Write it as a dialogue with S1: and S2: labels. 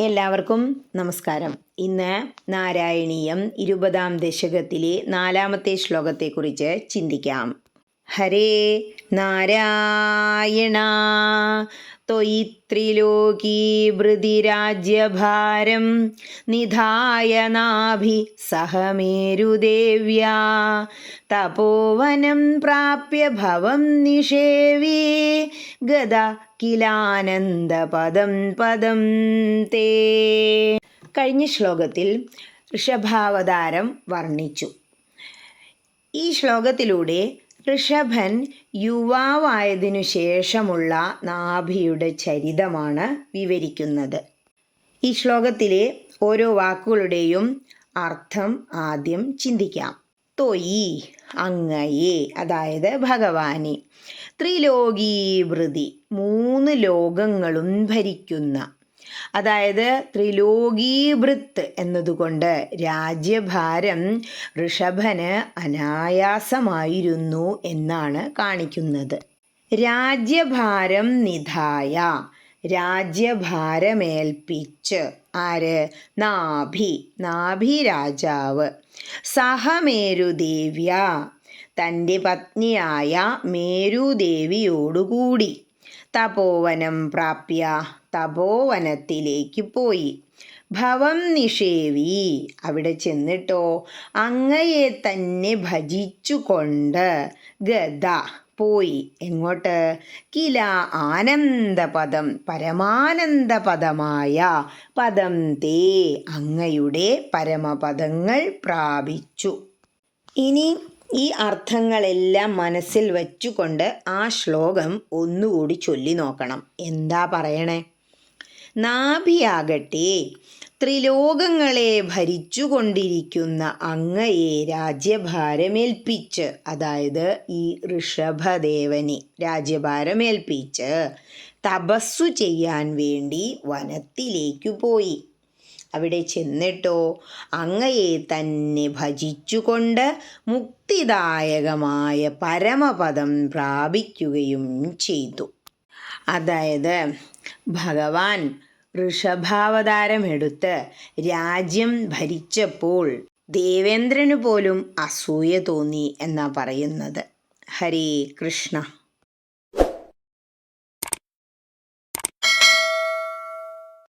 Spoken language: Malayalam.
S1: എല്ലാവർക്കും നമസ്കാരം. ഇന്ന് നാരായണീയം ഇരുപതാം ദശകത്തിലെ നാലാമത്തെ ശ്ലോകത്തെക്കുറിച്ച് ചിന്തിക്കാം. ഹരേ നാരായണ ത്വയി ത്രിലോകീ വൃതിരാജ്യഭാരം നിധായ നാഭി സഹമേരുദേവ്യാ തപോവനം പ്രാപ്യ ഭവം നിഷേവി ഗത കിലാനന്ദപദം പദം തേ. കഴിഞ്ഞ ശ്ലോകത്തിൽ ഋഷഭാവതാരം വർണിച്ചു. ഈ ശ്ലോകത്തിലൂടെ ഋഷഭൻ യുവാവായതിനു ശേഷമുള്ള നാഭിയുടെ ചരിതമാണ് വിവരിക്കുന്നത്. ഈ ശ്ലോകത്തിലെ ഓരോ വാക്കുകളുടെയും അർത്ഥം ആദ്യം ചിന്തിക്കാം. തൊയി അങ്ങയെ അതായത് ഭഗവാനെ. ത്രിലോകീവൃതി മൂന്ന് ലോകങ്ങളും ഭരിക്കുന്ന. അതായത് ത്രിലോകീവൃത്ത് എന്നതുകൊണ്ട് രാജ്യഭാരം ഋഷഭന് അനായാസമായിരുന്നു എന്നാണ് കാണിക്കുന്നത്. രാജ്യഭാരം നിധായ രാജ്യഭാരമേൽപ്പിച്ച് ആര്? നാഭി നാഭി രാജാവ്. സഹമേരുദേവ്യ തന്റെ പത്നിയായ മേരുദേവിയോടുകൂടി തപോവനം പ്രാപ്യ തപോവനത്തിലേക്ക് പോയി. ഭവം നിഷേവി. അവിടെ ചെന്നിട്ടോ അങ്ങയെ തന്നെ ഭജിച്ചുകൊണ്ട് ഗദ പോയി. എങ്ങോട്ട്? കില ആനന്ദപദം പരമാനന്ദപദമായ പദം തേ അങ്ങയുടെ പരമപദങ്ങൾ പ്രാപിച്ചു. ഇനി ഈ അർത്ഥങ്ങളെല്ലാം മനസ്സിൽ വച്ചുകൊണ്ട് ആ ശ്ലോകം ഒന്നുകൂടി ചൊല്ലി നോക്കണം. എന്താ പറയണേ? നാഭിയാകട്ടെ ത്രിലോകങ്ങളെ ഭരിച്ചുകൊണ്ടിരിക്കുന്ന അങ്ങയെ രാജ്യഭാരമേൽപ്പിച്ച് അതായത് ഈ ഋഷഭദേവനെ രാജ്യഭാരമേൽപ്പിച്ച് തപസ്സു ചെയ്യാൻ വേണ്ടി വനത്തിലേക്കു പോയി. അവിടെ ചെന്നിട്ടോ അങ്ങയെ തന്നെ ഭജിച്ചുകൊണ്ട് മുക്തിദായകമായ പരമപദം പ്രാപിക്കുകയും ചെയ്തു. അതായത് ഭഗവാൻ ഋഷഭാവതാരമെടുത്ത് രാജ്യം ഭരിച്ചപ്പോൾ ദേവേന്ദ്രന് പോലും അസൂയ തോന്നി എന്നാ പറയുന്നത്. ഹരേ കൃഷ്ണ.